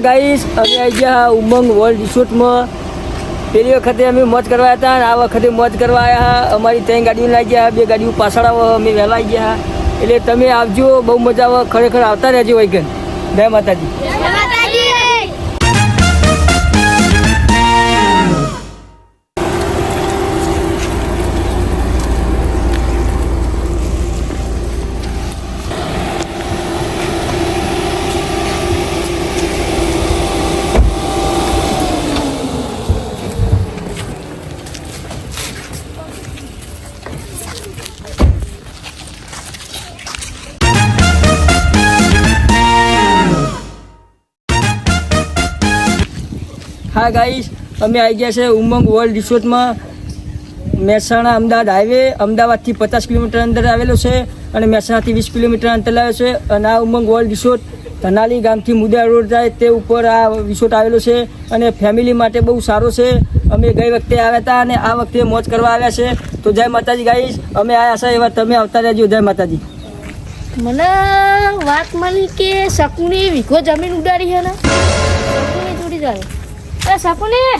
હા ગાઈસ અમે આવી ગયા ઉમંગ વર્લ્ડ રિસોર્ટમાં પેલી વખતે અમે મોજ કરવા હતા અને આ વખતે મોજ કરવા આવ્યા અમારી ત્રણ ગાડીઓ લાગી ગયા બે ગાડીઓ પાછળ આવો, અમે વહેલા આવી ગયા એટલે તમે આવજો, બહુ મજા આવે, ખરેખર આવતા રહેજો વૈગન. જય માતાજી. હા ગાઈસ, અમે આવી ગયા છે ઉમંગ વર્લ્ડ રિસોર્ટમાં મહેસાણા અમદાવાદ હાઈવે અમદાવાદથી પચાસ કિલોમીટર અંદર આવેલો છે અને મહેસાણાથી વીસ કિલોમીટર અંતર આવેલો છે. અને આ ઉમંગ વર્લ્ડ રિસોર્ટ ધનાલી ગામથી મુદા રોડ જાય તે ઉપર આ રિસોર્ટ આવેલો છે અને ફેમિલી માટે બહુ સારો છે. અમે ગઈ વખતે આવ્યા હતા અને આ વખતે મોજ કરવા આવ્યા છે. તો જય માતાજી ગાઈશ અમે આવ્યા છે એવા તમે આવતા રહેજો. જય માતાજી. મને વાત મળી કે શકુની વીઘો જમીન ઉડાડી છે ને? શકુની થોડી ચાલે અરે શકુની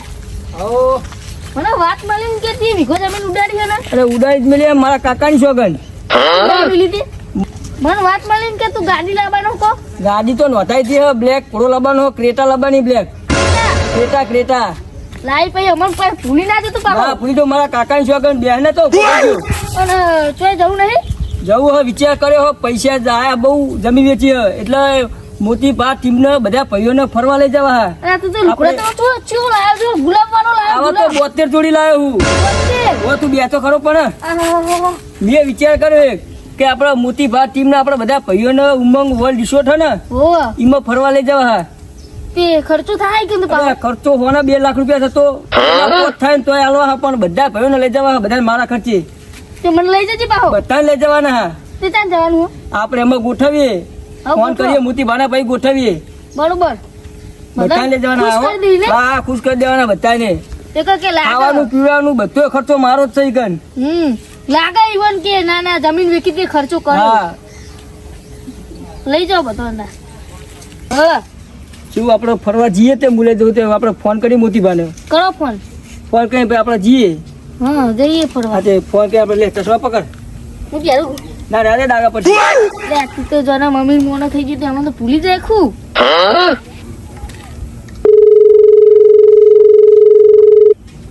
મને વાત મળી કે તે વીઘો જમીન ઉડાડી છે ને. અરે ઉડાડી જ મેલી મારા કાકાની સોગન લીધી. મને વાત મળી કે તું ગાડી લાવવાનો કહો. ગાડી તો નોંધાઈ હતી હે બ્લેક ઘોડો લાવવાનો ક્રેટા લાવવાની બ્લેક ક્રેટા ક્રેટા. લાઈ પછી અમન પાસે ભૂલી ના જતું હા ભૂલી તો મારા કાકાની સોગન બેન તો પણ. ચોય જવું નહીં? જવું હવે વિચાર કર્યો હો પૈસા જાય બહુ જમી વેચી એટલે મોટી ભા ટીમને બધા ભાઈઓને ફરવા લઈ જવા હે. અને તું તો લુકડો તો છું? આવા તો જોડી લાવ્યો હું. ઓ તું બે તો ખરો પણ. મેં વિચાર કર્યો એક કે આપણા મોતી ભા ટીમને આપણા બધા ભાઈઓને ઉમંગ વર્લ્ડ રિસોર્ટ હે ને એમાં ફરવા લઈ જવા હા. તે ખર્ચો થાય કે ખર્ચો હોના બે લાખ રૂપિયા થતો. થાય ને તોય હાલવા હા પણ બધા ભાઈઓને લઈ જવા બધા મારા ખર્ચે. તે મને લઈ જજે બધાને લઈ જવાના હા. તે ત્યાં જવાનું આપણે એમાં ગોઠવીએ. ફોન કરીએ મોતી ભાના ભાઈ ગોઠવીએ. બરોબર. બધાને જવાના ખુશ હો. ખુશ કરી દેવાના બધાને. ખાવાનું પીવાનું બધો ખર્ચો મારો જ થઈ કન હમ લાગે ઈવન કે ના ના જમીન વેચી તે ખર્ચો કરો. હા. લઈ જાઓ બધો અંદર હા. શું આપણે ફરવા જઈએ તે મુલે જવું તે આપણે ફોન કરી મોતી ભાને કરો ફોન. ફોન કરી ભાઈ આપણે જઈએ. હા જઈએ ફરવા. ફોન કરી આપણે લે ચશ્મા પકડ. હું કહેલું ના રાધે ડાગા પછી લે તું તો જરા મમ્મી મોનો થઈ ગયું તો એમાં તો ભૂલી જાય ખું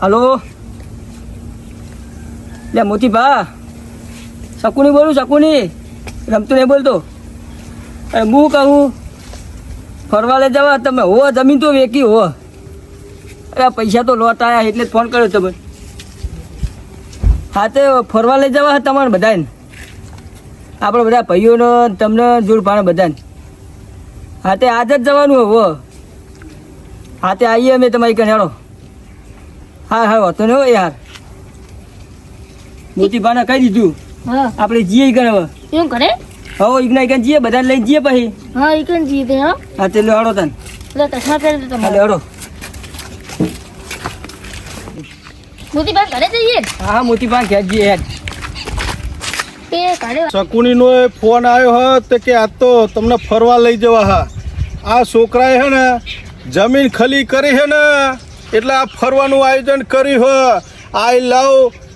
હલો? લે મોતી ભા શકુની બોલું શકુની? રમતું નહીં બોલતો. અરે હું કહું? ફરવા લઈ જવા તમે હો જમીન તો વેકી હો અરે પૈસા તો લોટ આવ્યા એટલે જ ફોન કર્યો તમે હા તે ફરવા લઈ જવા તમારે બધાને? આપણે બધા ભાઈઓનો તમને જોડ ભાણે બધાને. હા તે આજ જ જવાનું હોવ હા. તે આવીએ અમે તમારી કને હેડો હા હા વાંધો ને હો યાર મોતી ભાને કહી દીધું. હા. આપણે જઈએ કરે હવે. એમ કરે હવે ઈગના ઈગન જઈએ બધાને લઈ જઈએ પછી. હા ઈગન જઈએ તે હા. હા તે હેડો તને. એટલે ચશ્મા પહેરી હા તમારે. હેડો મોતી બા ઘરે જઈએ? હા હા મોતી ભાઈ ઘેર જઈએ હેડ. શકુનીનો એ ફોન આવ્યો હ તે કે આ તો તમને ફરવા લઈ જવા હા. આ છોકરાએ હે ને જમીન ખલી કરી હે ને એટલે આ ફરવાનું આયોજન કર્યું હ. આઈ લવ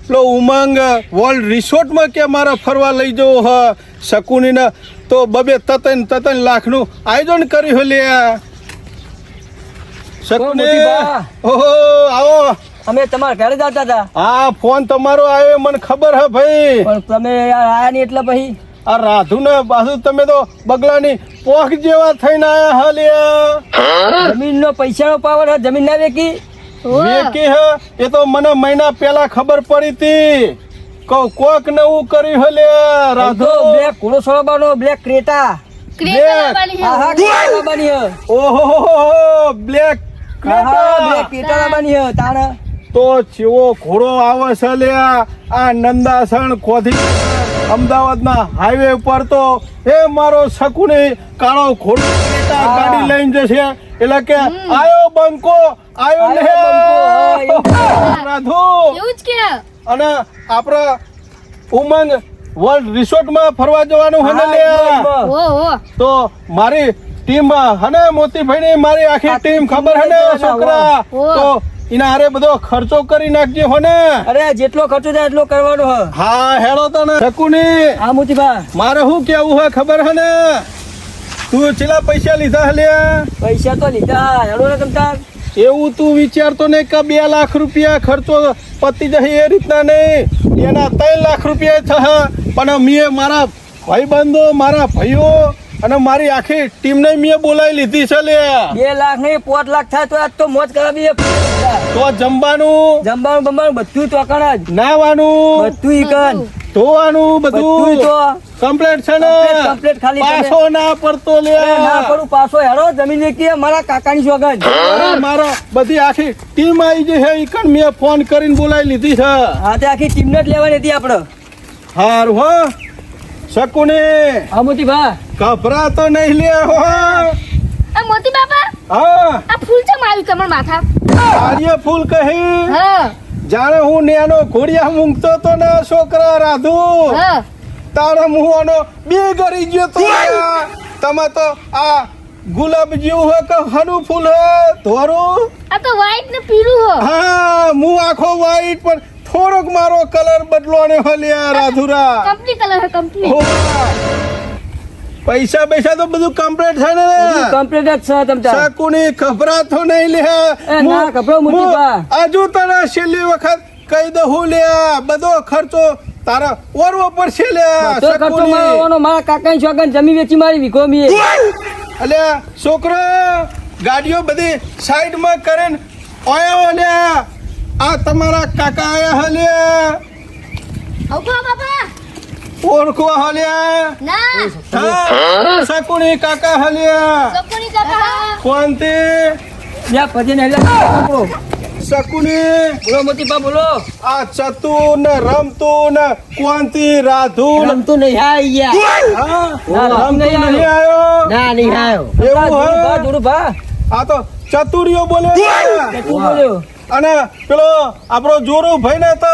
લો ઉમંગ વર્લ્ડ રિસોર્ટમાં કે મારા ફરવા લઈ જવો હ. શકુનીને તો બબે તતન તતન લાખનું આયોજન કર્યું હે લે શકુની ઓહો આવો. અમે તમારા ઘરે જતા આવતા હતા. હા ફોન તમારો આવ્યો મને ખબર હે ભાઈ. પણ તમે યાર આયા નહીં એટલે ભાઈ આ રાધુ ને બાજુ તમે તો બગલાની પોખ જેવા થઈને આયા હાલ્યા જમીનનો પૈસાનો પાવર હે જમીન ના વેકી વેકી હે? એ તો મને મહિના પહેલા ખબર પડી હતી. કહું કોક નવું કર્યું હલ્યા રાધુ? રાધો બ્લેક ઘોડો સોળબાનો બ્લેક ક્રેટા. ક્રેટા લાવવાની હા. હા છે હે. ઓહો બ્લેક હા હા બ્લેક ક્રેટા. બની હે તાણે. તો ચેવો ઘોડો આવે છે લ્યા આ નંદાસણ ખોધી અમદાવાદના હાઈવે ઉપર તો એ મારો શકુની કાળો ઘોડો ગાડી લઈને જશે. એટલે કે આયો બંકો આયો ને રાધુ. અને આપણા ઉમંગ વર્લ્ડ રિસોર્ટમાં ફરવા જવાનું હને ઓ તો મારી ટીમ હને મોતીભાઈ ની મારી આખી આખી ટીમ ખબર હે ને છોકરા? તો એના હારે બધો ખર્ચો કરી નાખજે હો ને અરે જેટલો ખર્ચો થાય એટલો કરવાનો હ. હા હેડો તને શકુની. હા મોતીભા. મારે શું કેવું હોય ખબર હે ને તું ચેલા પૈસા લીધા હલ્યા પૈસા તો લીધા. હેડો ને તમતા એવું તું વિચારતો નહીં કે બે લાખ રૂપિયા ખર્ચો પતી જશે એ રીતના નહીં. એના ત્રણ લાખ રૂપિયા થશે. પણ મેં મારા ભાઈબંધો મારા ભાઈઓ અને મારી આખી ટીમને મેં બોલાવી લીધી છે લે. બે લાખ નહીં પાંચ લાખ થાય તો આજ તો મોજ કરાવી તો જમવાનું? જમવાનું બમવાનું બધું ચોકણ જ. નાવાનું? બધું ઈકન ધોવાનું બધું તો. કમ્પ્લેટ છે ને? complete ખાલી પાછો ના પડતો લે. ના પડું પાછો હેરો જમીન કે મારા કાકાની સોગન મારા બધી આખી ટીમ આવી ગઈ છે ઈકણ મેં ફોન કરીને બોલાવી લીધી છે. હા તે આખી ટીમને જ લેવાની હતી આપણે હારું હો. શકુને. હા મોતીભા. ગભરાતો નહીં લે હો. આ મોતી બાપા હા. આ ફૂલ છે મારી તમારા માથા? કાર્ય ફૂલ કહી. હા. જાણે હું નેનો ઘોડિયા મૂંગતો તો ને છોકરા રાધુ? હા. તારા મુવાનો બે ગરી ગયો તો તમે તો આ ગુલાબ જેવું હોય કે હનું ફૂલ હે ધોરું? આ તો વ્હાઈટ ને પીળું હો. હા હું આખો વાઈટ પણ થોડોક મારો કલર બદલવાનો હલ્યા રાધુરા. કંપની કલર હે કંપની. પૈસા પૈસા તો બધું કમ્પ્લીટ છે ને કમ્પ્લીટ જ છે તમતાર શકુની ખબરાતો નહીં લે. ના, ગભરાવ મોટી બા. આજુ તને છેલ્લી વખત કહી દઉં લે બધો ખર્ચો તારા ઓરવો પડશે લે ખર્ચો મારવાનો મારા કાકાની સોગન જમીન વેચી મારી વીઘો મી અલે છોકરો ગાડીઓ બધી સાઈડમાં કરીને ઓયો લે. આ તમારા કાકા આયા હલે બાપા. ઓળખો હલ્યા ના. કાકા હલ્યા સપોની કાકા કોણ તે લ્યા પછી ને લ્યા. શકુની બોલો બોલો. આ ચતુ ને રમતું ને કોંતી રાધુ રમતું નહીં યાર હા? નહીં ના એવું હે? આ તો ચતુરિયો બોલે બોલ્યો. અને પેલો આપણો જોરુ ભાઈ ને તો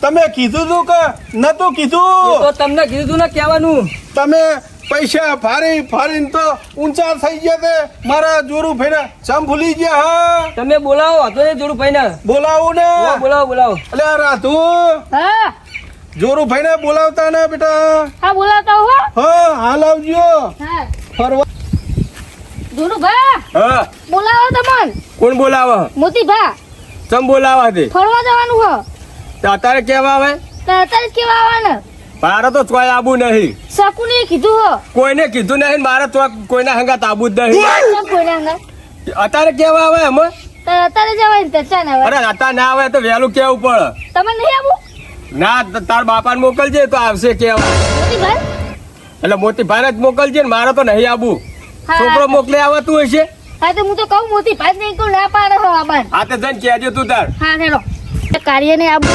તમે કીધું તું કે નતું કીધું? તો તમને કીધું તું ને કહેવાનું. તમે પૈસા ફારી ફારીને તો ઊંચા થઈ ગયા તે. મારા જોરું ભાઈ ને ચમ ભૂલી ગયા હા? તમે બોલાવો હતો ને જોડુભાઈ ને બોલાવો ને. બોલાવો બોલાવો. એટલે રાધુ. હા. જોરુ ભાઈ ને બોલાવતા ને બેટા. હા બોલાવતા હો. હા હાલ આવજો. હા. ફરવા. જોનુ ભા હા. બોલાવો તમન. કોણ બોલાવો? મોતી ભા. ચમ બોલાવા દે? ફરવા જવાનું હો. તે અત્યારે કેવા આવે? તો અત્યારે કેવા આવવાના? મારે તો કોઈ આબુ નહીં. શકુને કીધું હો. કોઈને કીધું નહીં મારે તો કોઈના હંગાત આબુ જ નહીં. હંગાત? અત્યારે કેવા આવે એમ? તો અત્યારે જવાય ને ચર્ચા ને અરે અત્યારે ના આવે તો વહેલું કેવું પડે? તમે નહીં આવું ના તો તાર બાપાને મોકલજે તો આવશે કેવા. ભાઈ એટલે મોતીભાઈ જ મોકલજે ને મારે તો નહીં આબુ. છોકરો મોકલી આવતું હશે? હા તો હું તો કહું મોતી ભાઈ નહીં કહું ના પાડે હો આબાન આ તો જઈને કહેજે તું તાર. હા હેલો. કાર્ય ને આબુ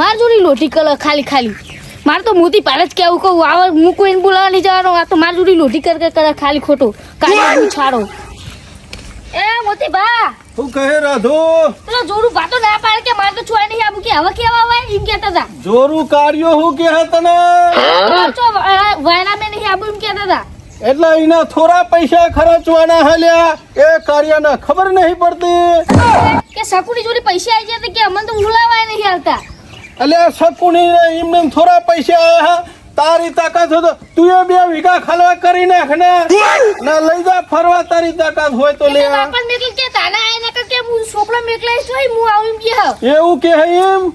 માર જોડી લોટી કલર ખાલી ખાલી. મારે તો મોતી પાડે જ કેવું કહું. આવે હું કોઈને બોલાવવા નહીં જવાનો. આ તો માર જોડી લોટી કર કર ખાલી ખોટો. કાર્ય છાડો એ મોતી બા. તું કહે રાધો? પેલો જોરું ભાતો ના પાડે કે મારે તો છોય નહીં આબુ કે હવે કેવા હોય એમ કહેતા હતા. જોરું કાર્યો હું કે તને? વાયરા મેં નહીં આબુ એમ કહેતા હતા. એટલે એના થોડા પૈસા ખર્ચવાના હલ્યા. એ કાર્યને ખબર નહીં પડતી. કે શકુની જોડે પૈસા આવી જાય કે અમને તો ઉલાવાય નહીં આવતા એટલે શકુની ને એમને થોડા પૈસા આવ્યા તારી તાકાત હોય તો તું એ બે વીઘા ખાલવા કરી નાખ ને. ના લઈ જા ફરવા તારી તાકાત હોય તો લે બાપા મેકલ કે તાના આય નકર કે હું છોકરો મેકલાઈશ તો હું આવું કે એવું કે હે એમ?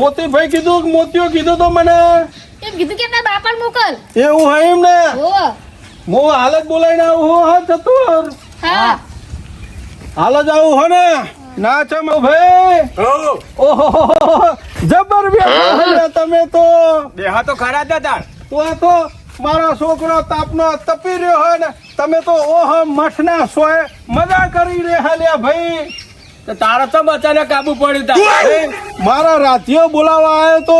મોતી ભાઈ કીધું કે મોતીઓ કીધું તો મને. એમ કીધું કે તારા બાપાને મોકલ. એવું હે એમ ને હો. હું હાલ જ બોલાવીને આવું હો હા ચતુર. હા. હાલ જ આવું હો ને. ના ચમ ભાઈ. હો. ઓહો જબર બેઠા તમે તો. દેહા તો ખરા જ તાર તો આ તો મારો છોકરો તાપનો તપી રહ્યો હોય ને તમે તો ઓહ મઠના સોય મજા કરી રહ્યા લ્યા ભાઈ. તો તારા તો અચાનક કાબુ પડ્યું મારા રાતીઓ બોલાવા આવ્યો તો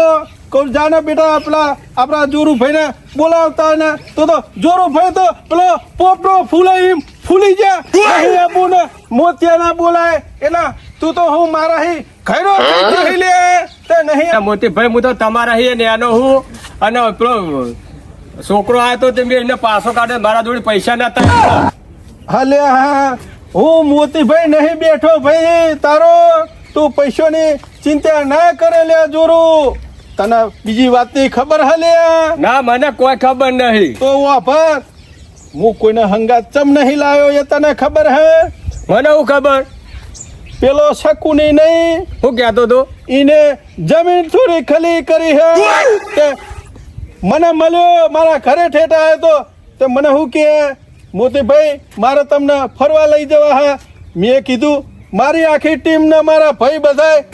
કહું જાને બેટા પેલા આપણા જોરુભાઈ ને બોલાવતા ને તો તો જોરુભાઈ તો પેલો પોપડો ફૂલે એમ ફૂલી નહીં આપું ને મોતિયા ના બોલાય. એના તું તો હું મારા હી ઘરો થઈ લે તે નહીં મોતી ભાઈ હું તો તમારા હી નેનો હું. અને પેલો છોકરો આવ્યો તો તે મેં એને પાછો કાઢે મારા જોડે પૈસા નતા હાલે હા હું. મોતીભાઈ નહીં બેઠો ભાઈ તારો. તું પૈસાની ચિંતા ના કરે લે જોરું. તને બીજી વાતની ખબર હાલે? ના મને કોઈ ખબર નહીં. તો વાપર હું કોઈને હંગાત ચમ નહીં લાવ્યો એ તને ખબર હે? મને હું ખબર? પેલો શકુની નહીં હું કહેતો તો? ઈને જમીન થોડી ખલી કરી હે. મને મળ્યો મારા ઘરે ઠેઠા આવ્યો તો તે મને શું કે મોતીભાઈ મારે તમને ફરવા લઈ જવા હે. મેં કીધું મારી આખી ટીમ ને મારા ભાઈ બધાય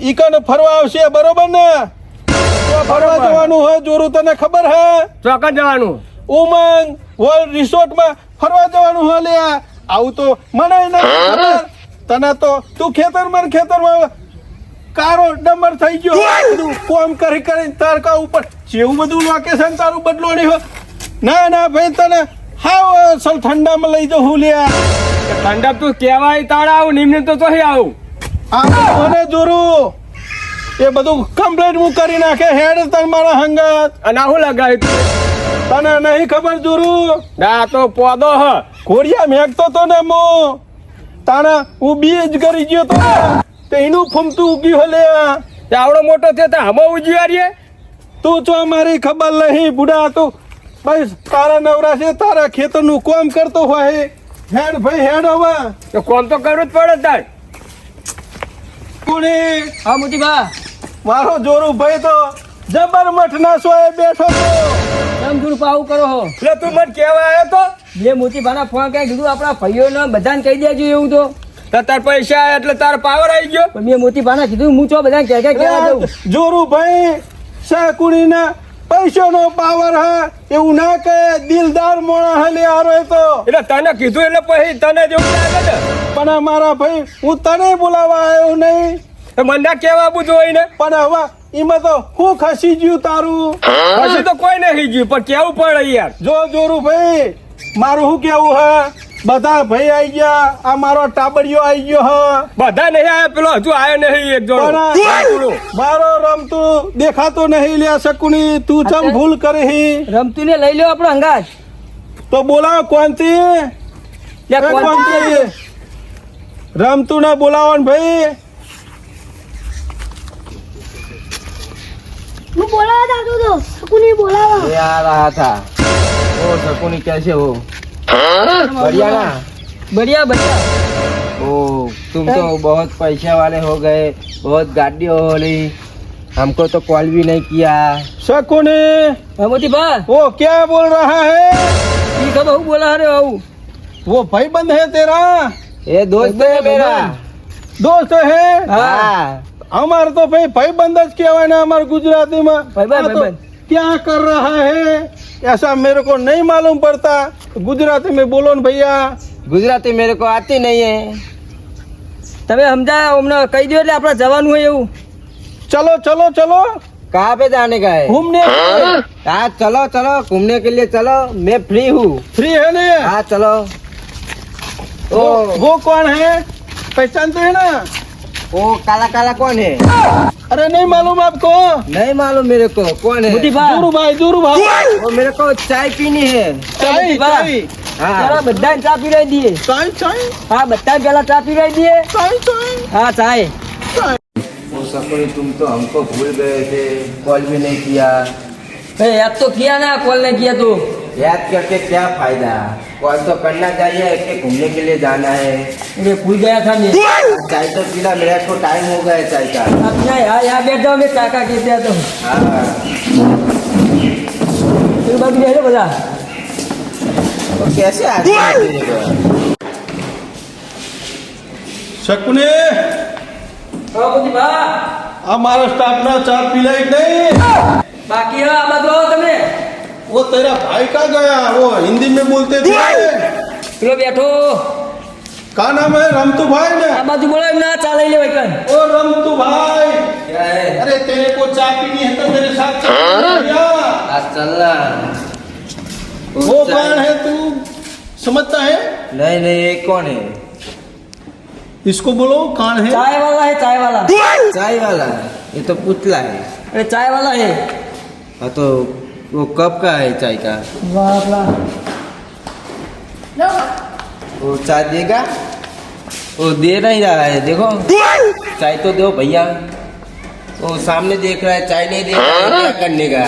ઈકન કને ફરવા આવશે બરોબર ને? ફરવા જવાનું હોય જોરું તને ખબર હે? ચોકન જવાનું? ઉમંગ વર્લ્ડ રિસોર્ટમાં ફરવા જવાનું હોય લે આવું તો મને નથી તને તો તું ખેતરમાં ખેતરમાં કારો ડમર થઈ ગયો. બધું કોમ કરી કરી તારકા ઉપર જેવું બધું લોકેશન તારું બદલોડી હો. ના ના ભાઈ તને હાવ સર ઠંડામાં લઈ જાઉં હું લે ઠંડા તું કહેવાય તાળા આવું નિમને તો ચોહી આવું. આ મને જોરું. એ બધું કમ્પ્લેટ હું કરી નાખે હેડ તન મારા હંગત. અને હું લગાવ્યું તું? તને નહીં ખબર જુરુ? ના તો પોદો હ. કોરિયા મેકતો તો ને મો. તાણા હું બીજ કરી ગયો તો તે એનું ફૂમતું ઉગ્યું હલે તે આવડો મોટો થયો તો હમો ઉજવી રે? તું તો મારી ખબર નહીં બુડા તું. ભાઈ તારા નવરા છે તારા ખેતરનું કોમ કરતો હોય. હેડ ભાઈ હેડ હવે. તો કોમ તો કરવું જ પડે તાર. કોણે? હા મોતીબા. મારો જોરું ભાઈ તો જબર મઠ ના સોએ બેઠો તો કેમ ગુરુ આવું કરો હો? એટલે તું મને કેવા આવ્યો તો. બે મોતીબાના ફોન કઈ કીધું? આપણા ભાઈઓને બધાને કહી દેજો એવું તો. તાર પૈસા એટલે તાર પાવર આવી ગયો. પણ મેં મોતીબાના કીધું હું ચો બધા કે કે કેવા દઉં જોરું ભાઈ શાકુડીના પૈસાનો પાવર હા એવું ના કહે દિલદાર મોણા હલે એ તો. એટલે તને કીધું એટલે પછી તને જેવું લાગે ને? પણ મારા ભાઈ હું તને બોલાવા આવ્યો નહીં. મને કેવા હોય ને? પણ હવે એમાં તો હું ખસી ગયું તારું? ખસી તો કોઈ નહીં ગયું પણ કેવું પડે યાર? જો જોરું ભાઈ મારું શું કેવું હે? બધા ભાઈ આવી ગયા આ મારો ટાબડિયો આવી ગયો હ. બધા નહીં આયા? પેલો હજુ આયો નહીં એક જોડો મારો રમતું દેખાતો નહીં લે શકુની તું ચમ ભૂલ કરી રમતું ને લઈ લો આપણો અંગાજ. તો બોલાવો કોણથી રમતું ને બોલાવો ને ભાઈ. હું બોલાવા જાતો તો શકુની બોલાવા ये आ रहा था ओ शकुनी कैसे हो बढ़िया ना બઢિયા બઢિયા ओ तुम तो बहुत पैसे वाले हो गए बहुत गाड़ी हो रही हमको तो कॉल भी नहीं किया શકુની હા મોતીબા वो क्या बोल रहा है ઈ ખબર હું બોલા રે આવું वो भाईबंद है तेरा ये दोस्त है मेरा दोस्त है हाँ हमारे तो भाई भाईबंद જ કહેવાય ને અમારે ગુજરાતીમાં ભાઈબંધ, આ તો ભાઈબંધ. क्या कर रहा है ऐसा मेरे को नहीं मालूम पड़ता गुजराती में बोलो ना भैया गुजराती मेरे को आती नहीं है તમે સમજાય અમને કહી દો એટલે આપણે જવાનું હોય એવું चलो चलो चलो कहाँ पे जाने का है घूमने हाँ चलो चलो घूमने के लिए चलो मैं फ्री हूँ फ्री है ना हाँ चलो वो वो कौन है पहचानते हैं ना ओ काला काला कौन है अरे नहीं मालूम आपको नहीं मालूम मेरे को कौन है जोरू भाई जोरू भाई वो मेरे को चाय पीनी है चाय चाय હા બધા दिए પીરાઈ દઈએ ચાય ચાય હા બધા પેલા ચા પીરાઈ चाय ચાય ચાય હા ચાય सफरी तुम तो हमको भूल गए थे कॉल भी नहीं किया याद तो किया ना कॉल नहीं किया तू याद करके क्या फायदा कॉल तो करना चाहिए कि घूमने के लिए जाना है अरे भूल गया था मैं चाय तो पीला मेरा को टाइम हो गया है चाय का आप यहाँ यहाँ यहाँ बैठ जाओ मैं काका कहते हैं तो हाँ फिर बाकी बैठो બધા तो कैसे आ गए तेरे को? શકુને હા મોતીબા આ મારા સ્ટાફના ચા પીલાય કે नहीं બાકી હા આ બાજુ આવો તમે वो तेरा भाई का गया वो हिंदी में बोलते थे પેલો બેઠો का नाम है रमतू भाई ने આ બાજુ બોલો એમને ચા લઈ લે ભાઈ કન ओ रमतू भाई क्या है अरे तेरे को चाय पीनी है तो मेरे साथ चल भैया आज चलना वो कौन है तू समझता है नहीं नहीं ये कौन है इसको बोलो कौन है चाय वाला है चाय वाला चाय वाला ये तो पुतला है अरे चाय वाला है हाँ तो वो कप का है चाय का? वाह वो चाय देगा? वो दे नहीं जा रहा है देखो। चाय तो दो भैया। वो सामने देख रहा है चाय नहीं दे रहा है क्या हाँ। करने का?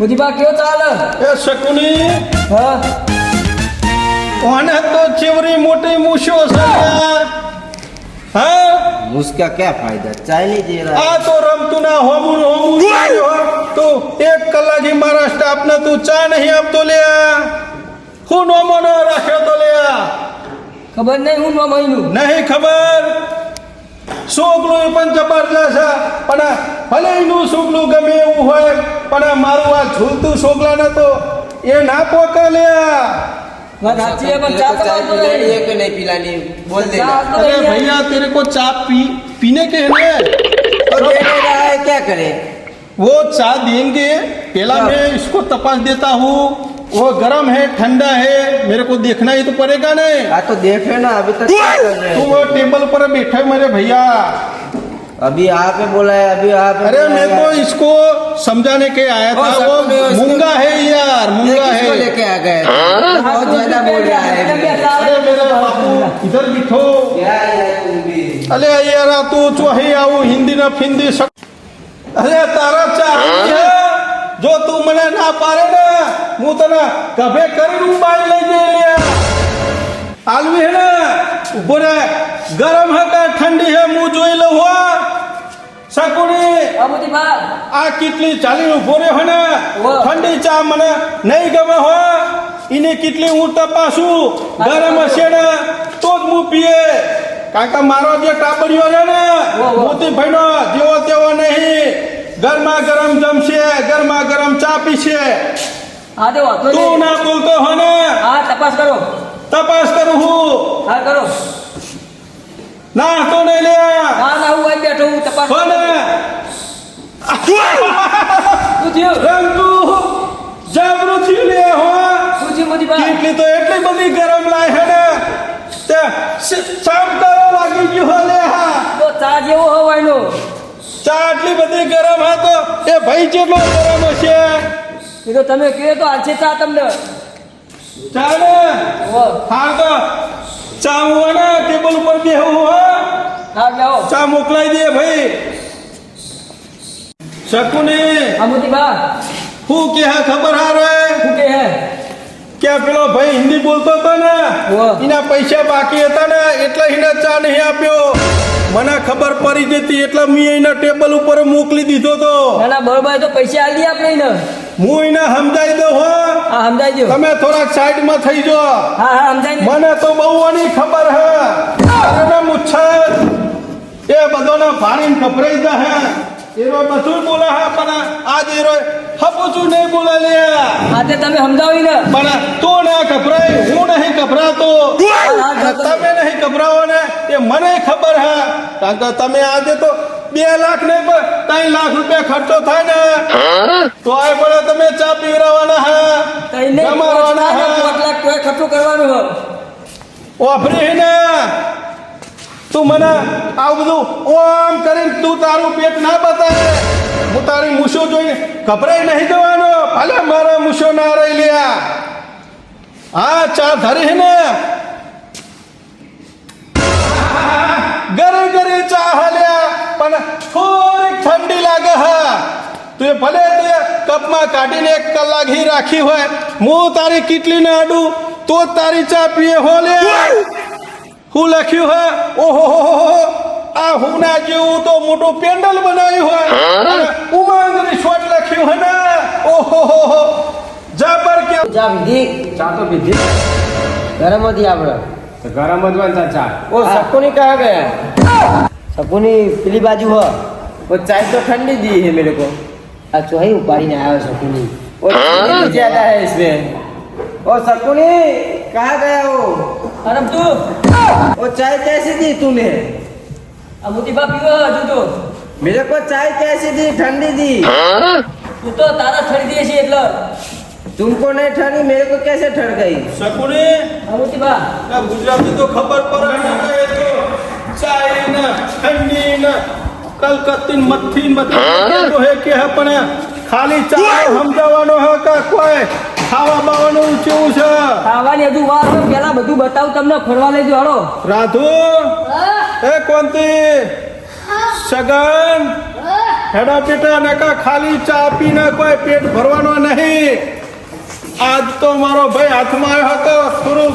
मुझे बात क्यों चाल? ए शकुनी। हाँ। ओने तो चिवरी मोटी मुशो सका हाँ। उसका क्या फ़ायदा? चाय नहीं दे रहा है। आ तो रमतुना होमुन होमुर होमुर। તું એક કલાકી મારા સ્ટાફને તું ચા નહીં આપતો લ્યા હું નોમો ન રાખ્યો તો લ્યા ખબર નહીં હું નો મહિનું નહીં ખબર છોકરું પણ જબરજસ્ત છે પણ ભલે એનું છોકરું ગમે એવું હોય પણ મારું આ ઝૂલતું છોકરાને તો એ ના પોકે લ્યા વાત સાચી છે, પણ तेरे ચા को તો चाय આવતો पिलानी નહીં. है कि नहीं पिलानी बोल चा देना तो अरे नहीं है। भैया तेरे को चाय पी पीने के हैं और दे नहीं रहा है क्या करे वो चाय देंगे पहला मैं हाँ। इसको तपास देता हूँ। वो गर्म है ठंडा है मेरे को देखना ही तो पड़ेगा नहीं आ तो देखे ना अभी तक तू वो टेबल पर बैठे मेरे भैया। अभी आप बोला है अभी आप अरे मैं तो इसको समझाने के आया था वो मुंगा है यार मुंगा है। लेके आ गए? हाँ? बहुत ज़्यादा बोल रहा है। अरे मेरे बापू इधर बिठो। अरे यार तू चो आऊ हिंदी ना फिंदी અરે તારા ચાર છે. જો તું મને ના પાડે ને હું તને કભે કરીને બાઈ લઈ જઈ લે આલવી હે ને? ઊભો રે ગરમ હે કે ઠંડી હે હું જોઈ લઉં હો. સકુડી મોતીબા આ કેટલી ચાલી ઊભો રે હે ને. ઠંડી ચા મને નહીં ગમે હો. એની કેટલી હું તપાસું. ગરમ હશે ને તો જ હું પીએ. કારણ કે મારો જે ટાબડિયો છે ને મોતી ભાઈનો જેવો તેવો નહીં. ગરમા ગરમ જમશે ગરમા ગરમ ચા પીશે. હા તો વાંધો તું ના બોલતો હો ને. હા તપાસ કરો. તપાસ કરું હું. હા કરો. ના તો નહીં લે. હા ના હું અહીં બેઠો હું તપાસ હો ને. શું થયું? રંગતું જાગૃત થયું લે હો. શું થયું મોતીબા કેટલી તો એટલી બધી ગરમ લાય હે ને. શામ કરો લાગી ગયું હો હા. તો ચા જેવો હોવ એનો ચા આટલી બધી ગરમ હા તો એ ભાઈ જેટલો ગરમ હશે. એ તો તમે કહો તો આજે ચા તમને. ચાલે ઓ તો ચા હું ને ટેબલ ઉપર બેહું હા. હા જાઓ ચા મોકલાઈ દે ભાઈ. શકુની? હા મોતીબા. હું કે હા ખબર હારે કે હે? કે પેલો ભાઈ હિન્દી બોલતો હતો ને એના પૈસા બાકી હતા ને એટલે એને ચા નહીં આપ્યો. મને ખબર પડી જતી એટલે મેં એના ટેબલ ઉપર મોકલી દીધો તો. ના બરોબર તો પૈસા આલી આપણે ને હું એને સમજાઈ દઉં હો. હા સમજાઈ દો. તમે થોડાક સાઈડમાં થઈ જો હા હા સમજાઈ મને તો બહુ આની ખબર હે. અને મુચ્છત એ બધોને ભારીને ગભરાઈ જા હે. એરો બધું બોલે હે પણ આજ એરો હપુચું નહીં બોલે લે હા તમે સમજાવી ને. પણ તું ના ગભરાય હું નહીં ગભરાતો. તમે નહીં ગભરાવો ને એ મને ખબર હે. કારણ કે તમે આજે તો બે લાખ ને ત્રણ લાખ રૂપિયા ખર્ચો થાય ને. તો આ પણ તમે ચા પીવડાવવાના હે. કઈ જમાડવાના હે. તોય ખર્ચો કરવાનું વાપરી ને. તું મને આવું બધું ઓમ કરીને તું તારું પેટ ના બતાવે. હું તારી મૂછો જોઈને ગભરાઈ નહીં જવાનો. ભલે મારા મૂછો ના રહી લ્યા. હા ચા ધરી ને. ગરે ગરે ચા હલ્યા પણ થોડીક ઠંડી લાગે હા. તું ભલે તે કપમાં કાઢીને એક કલાક હી રાખી હોય. હું તારી કીટલીને અડું, તો તારી ચા પીએ હો લે હું લખ્યું હે ઓહો હો હો હો. આ હુના જેવું તો મોટું પેન્ડલ બનાવ્યું હોય અને ઉમંગ રિસોર્ટ લખ્યું હે ને ઓહો હો હો જબર કે ચા પીધી ચા તો પીધી ગરમ હતી આપણે તો ગરમ જ બનતા ચા वो सकुनी कहाँ गया सकुनी पीली बाजू हो वो चाय तो ठंडी दी है मेरे को अच्छा ही उपारी ने आया सकुनी वो चीनी भी ज्यादा है इसमें ओ सकुनी कहाँ गया वो અને તું वो चाय कैसी दी तूने આ મોતીબા પીવો હજુ તો मेरे को चाय कैसी दी ठंडी दी તું તો તારા છડી દે છે એટલે तुमको नहीं ठंडी मेरे को कैसे ठंड गई શકુને આ મોતીબા આ ગુજરાતી તો ખબર પડે ને એ તો ચાય ને ઠંડી ને કલકત્તી ને મથ્થી ને બધી તો હે કે હે પણ ખાલી ચાલો સમજાવવાનો હે કે કોઈ ખાવા બાવાનું કેવું છે? ખાવાની હજુ વાર છે. પેલા બધું બતાવું તમને. ફરવા લઈ જાઓ રાધુ એ કોંતી સગન? હેડા પેટા નકા ખાલી ચા પીને કોઈ પેટ ભરવાનો નહીં. આજ તો મારો ભાઈ હાથમાં આવ્યો હતો થોડું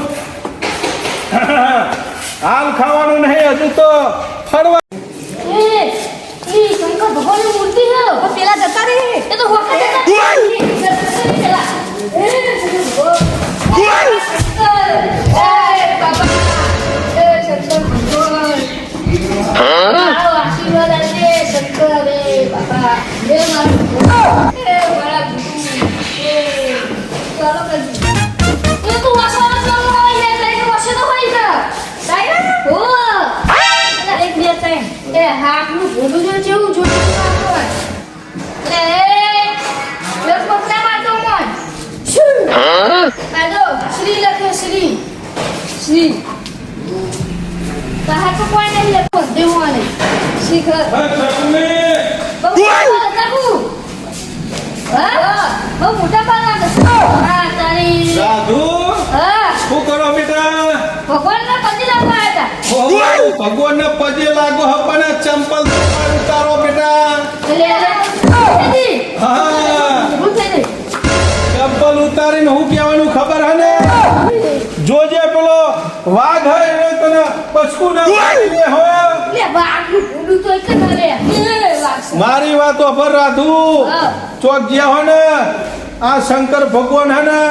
હાલ ખાવાનું નહીં હજુ તો ફરવા. એ એ શંકર ભગવાનની મૂર્તિ છે. પેલા જતા રે એ તો વખત જતા રે પેલા એ શંકર ભગવાન એ શંકર એ બાબા એ શંકર ભગવાન મારો આશીર્વાદ આપજે શંકર રે બાબા એ મારું ભગવાન. એ મારા ગુરુ એ ચાલો કરજો એ તું વાસવાનો ચાલો હોય યાર તારી વાસે તો હોય છે તાઈ હો એક બે ત્રણ એ હાથનું ભોલું જો જેવું શ્રી તાહા તો કોઈ નહીં લખો દેવાને. શિખર. બહુ લખું હા? બહુ મોટા પાના હા તારી. રાધુ હા? શું કરો બેટા? ભગવાનના પતિ લાવવા આવ્યા. ભગવાન ને પગે લાગો હપને ચંપલ ઉતારો બેટા. હા. ચંપલ ઉતારીને હું કહેવાનું ખબર હે ને? જોજે પેલો વાઘ હે તને પછકું ના પાડી હો લે વાઘનું ભૂંડું તો એક ના લે. મારી વાતો પર રાધુ. ચોક ગયા હો ને આ શંકર ભગવાન હે ને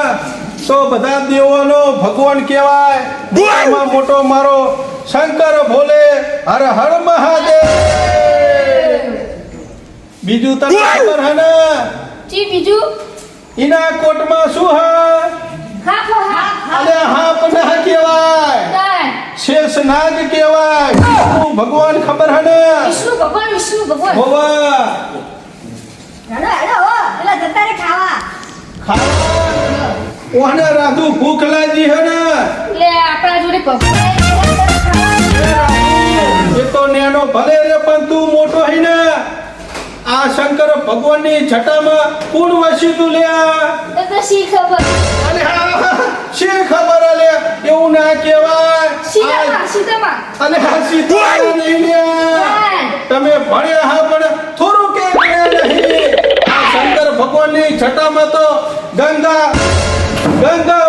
તો બધા દેવોનો ભગવાન કહેવાય. મોટામાં મોટો મારો શંકર ભોલે હર હર મહાદેવ. બીજું તને ખબર હે ને? જી બીજું? એના કોટમાં શું હે? અરે હાપ ના કહેવાય. શેષ નાગ કહેવાય વિષ્ણુ ભગવાન ખબર હે ને? વિષ્ણુ ભગવાન વિષ્ણુ ભગવાન. હોવા. હેડો હેડો હો. પેલા જતા રે ખાવા. ખાવા. ઓને રાધુ ભૂખ લાગી હે ને? લે આપણા જોડે ભગવાન એ તો નેનો ભલે રે પણ તું મોટો હે ને? આ શંકર ભગવાનની છટામાં કોણ વસ્યું તું લે તો શી ખબર? અને હા શી ખબર લે? એવું ના કહેવાય. સીતામાં સીતામાં. અને હા સીતામાં નહીં લે તમે ભણ્યા હા પણ થોડું કે નહીં. આ શંકર ભગવાનની છટામાં તો ગંગા ગંગા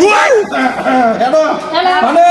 તમારા બૂટ